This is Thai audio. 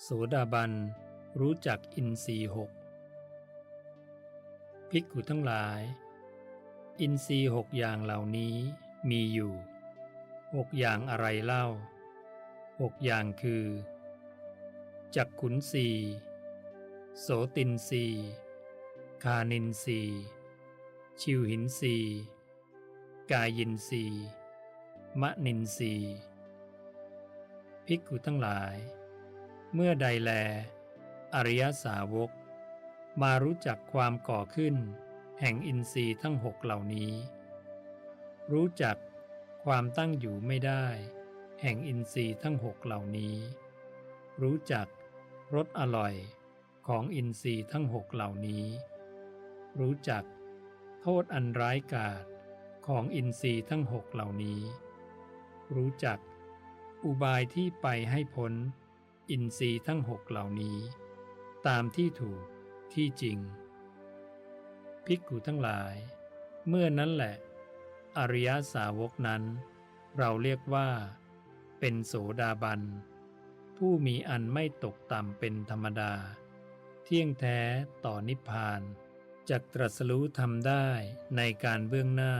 โสดาบัน รู้จักอินทรีหกภิกขุทั้งหลาย อินทรีหกอย่างเหล่านี้มีอยู่หกอย่างอะไรเล่าหกอย่างคือจักขุนสีโสตินสีคานินสีชิวหินสีกายินสีมะนินสีภิกขุทั้งหลาย เมื่อใดแล อริยสาวก มารู้จักความก่อขึ้น แห่งอินทรีย์ทั้งหกเหล่านี้ รู้จักความตั้งอยู่ไม่ได้ แห่งอินทรีย์ทั้งหกเหล่านี้ รู้จักรสอร่อยของอินทรีย์ทั้งหกเหล่านี้ รู้จักโทษอันร้ายกาจของอินทรีย์ทั้งหกเหล่านี้ รู้จักอุบายที่ไปให้พ้น อินทรีย์ทั้งหกเหล่านี้ ตามที่ถูกที่จริง ภิกขุทั้งหลาย เมื่อนั้นแหละ อริยสาวกนั้น เราเรียกว่า เป็นโสดาบัน ผู้มีอันไม่ตกต่ำเป็นธรรมดา เที่ยงแท้ต่อนิพพานจักตรัสรู้ทำได้ในการเบื้องหน้า